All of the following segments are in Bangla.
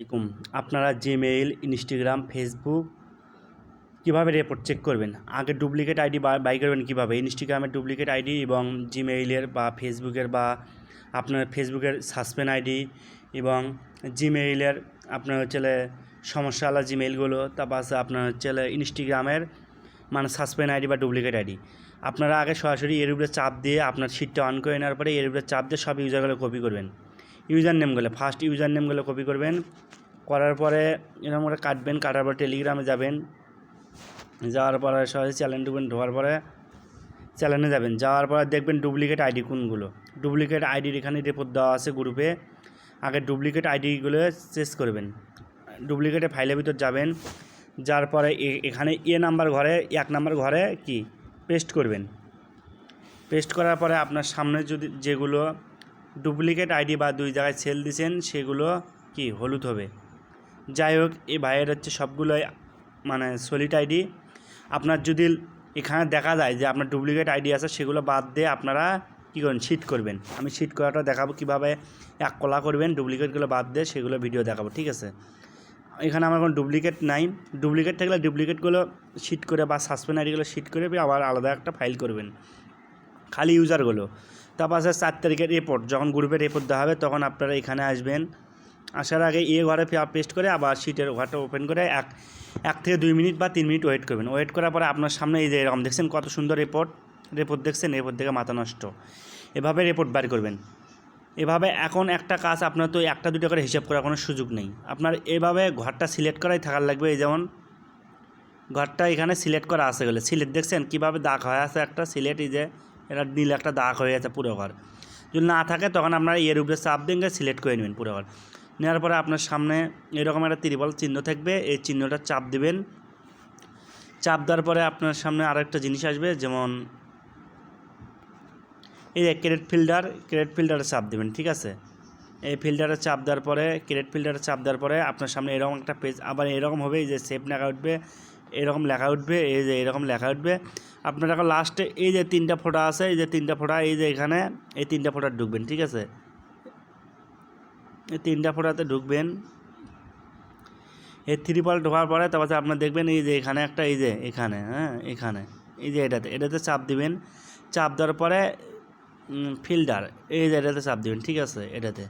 আলাইকুম। আপনারা জিমেইল ইনস্টাগ্রাম ফেসবুক কীভাবে রিপোর্ট চেক করবেন? আগে ডুপ্লিকেট আইডি বাই করবেন কীভাবে? ইনস্টাগ্রামের ডুপ্লিকেট আইডি এবং জিমেইলের বা ফেসবুকের বা আপনার ফেসবুকের সাসপেন্ড আইডি এবং জিমেইলের আপনার হচ্ছে সমস্যাওয়ালা জিমেইলগুলো তারপর আছে আপনার হচ্ছে ইনস্টাগ্রামের মানে সাসপেন্ড আইডি বা ডুপ্লিকেট আইডি আপনারা আগে সরাসরি এর উপরে চাপ দিয়ে আপনার সিটটা অন করে নেওয়ার পরে এর উপরে চাপ দিয়ে সব ইউজারগুলো কপি করবেন। ইউজার নেমগুলো ফার্স্ট ইউজার নেমগুলো কপি করবেন। করার পরে এরকম করে কাটবেন, কাটার পর টেলিগ্রামে যাবেন। যাওয়ার পরে সরাসরি চ্যানেল ঢুকবেন, ঢোকার পরে চ্যানেলে যাবেন। যাওয়ার পরে দেখবেন ডুপ্লিকেট আইডি কোনগুলো। ডুপ্লিকেট আইডির এখানে রিপোর্ট দেওয়া আছে গ্রুপে আগে ডুপ্লিকেট আইডিগুলো চেস করবেন। ডুপ্লিকেটে ফাইলের ভিতর যাবেন। যার পরে এখানে এ নাম্বার ঘরে, এক নাম্বার ঘরে কি? পেস্ট করবেন। পেস্ট করার পরে আপনার সামনে যদি যেগুলো ডুপ্লিকেট আইডি বা দুই জায়গায় সেল দিয়েছেন সেগুলো কি হলুদ হবে? যাই হোক, এই ভাইয়ের হচ্ছে সবগুলোই মানে সলিড আইডি। আপনার যদি এখানে দেখা যায় যে আপনার ডুপ্লিকেট আইডি আছে, সেগুলো বাদ দিয়ে আপনারা কী করবেন? শিট করবেন। আমি শিট করাটা দেখাবো কীভাবে এক কলা করবেন, ডুপ্লিকেটগুলো বাদ দিয়ে সেগুলো ভিডিও দেখাবো, ঠিক আছে? এখানে আমার কোনো ডুপ্লিকেট নাই। ডুপ্লিকেট থাকলে ডুপ্লিকেটগুলো শিট করে বা সাসপেন্ড আইডিগুলো শিট করে, আবার আলাদা একটা ফাইল করবেন। খালি ইউজারগুলো। তারপর আছে চার তারিখের রিপোর্ট যখন গ্রুপে রিপোর্ট দেওয়া হবে, তখন আপনারা এখানে আসবেন। আসার আগে এ ঘরে পেস্ট করে আবার সিটের ঘরটা ওপেন করে এক এক থেকে দুই মিনিট বা তিন মিনিট ওয়েট করবেন। ওয়েট করার পরে আপনার সামনে এই যে এরকম দেখছেন কত সুন্দর রিপোর্ট রিপোর্ট দেখছেন রিপোর্ট দেখে মাথা নষ্ট। এভাবে রিপোর্ট বার করবেন। এভাবে এখন একটা কাজ আপনার তো একটা দুটো করে হিসাব করার কোনো সুযোগ নেই। আপনার এভাবে ঘরটা সিলেক্ট করাই থাকার লাগবে, এই যেমন ঘরটা এখানে সিলেক্ট করা আছে গেলে সিলেট দেখছেন, কীভাবে দাগ হয়ে আছে একটা সিলেট এই যে এটা নীল একটা দাগ হয়ে গেছে পুরো ঘর। যদি না থাকে, তখন আপনারা এর উপরে চাপ দিয়ে সিলেক্ট করে নেবেন পুরো ঘর। নেওয়ার পরে আপনার সামনে এরকম একটা ত্রিবল চিহ্ন থাকবে, এই চিহ্নটা চাপ দিবেন। চাপ দেওয়ার পরে আপনার সামনে আরেকটা জিনিস আসবে, যেমন এই যে ক্রেডিট ফিল্ডার ক্রেডিট ফিল্ডারে চাপ দেবেন, ঠিক আছে? এই ফিল্টারে চাপ দেওয়ার পরে ক্রেডিট ফিল্টারে চাপ দেওয়ার পরে আপনার সামনে এরকম একটা পেজ, আবার এরকম হবে যে সেভ নাকা উঠবে এরকম লেখা উঠবে, এই যে এরকম লেখা উঠবে। আপনার এখন লাস্টে এই যে তিনটা ফোটা আছে, এই যে তিনটা ফোটা, এই যে এখানে, এই তিনটা ফোটা ঢুকবেন, ঠিক আছে? এই তিনটা ফোটাতে ঢুকবেন। এই থ্রি পল ঢোকার পরে তারপরে আপনার দেখবেন এই যে এখানে একটা, এই যে এখানে হ্যাঁ এখানে, এই যে এটাতে এটাতে চাপ দিবেন। চাপ দেওয়ার পরে ফিল্টার এই যে এটাতে চাপ দিবেন, ঠিক আছে, এটাতে।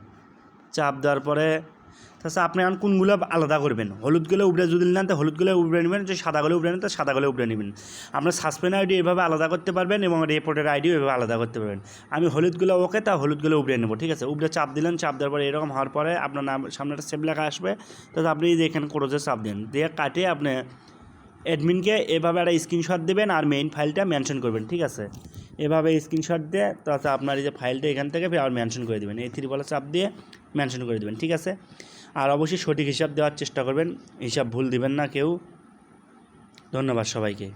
চাপ দেওয়ার পরে তাছাড়া আপনি এখন কোনগুলো আলাদা করবেন? হলুদগুলো উপরে যদি নেন, তো হলুদগুলো উপরে নেবেন, যে সাদাগুলো উপরে নেন, তো সাদাগুলো উপরে নেবেন। আপনার সাসপেন আইডি এভাবে আলাদা করতে পারবেন এবং রিপোর্টের আইডিও এভাবে আলাদা করতে পারবেন। আমি হলুদগুলো ওকে, তা হলুদগুলো উপরে নেব, ঠিক আছে? উপরে চাপ দিলেন, চাপ দেওয়ার পরে এরকম হওয়ার পরে আপনার নাম সামনে একটা সেভ লেখা আসবে। তাহলে আপনি যে এখানে ক্রোজে চাপ দিন। দিয়ে কাটিয়ে আপনি অ্যাডমিনকে এভাবে একটা স্ক্রিনশট দেবেন আর মেইন ফাইলটা মেনশন করবেন, ঠিক আছে? এভাবে স্ক্রিনশট দিয়ে তাতে আপনার এই যে ফাইলটা এখান থেকে আবার মেনশন করে দেবেন। এই থ্রি বলা চাপ দিয়ে মেনশন করে দেবেন, ঠিক আছে? আর অবশ্যই সঠিক হিসাব দেওয়ার চেষ্টা করবেন, হিসাব ভুল দিবেন না কেউ। ধন্যবাদ সবাইকে।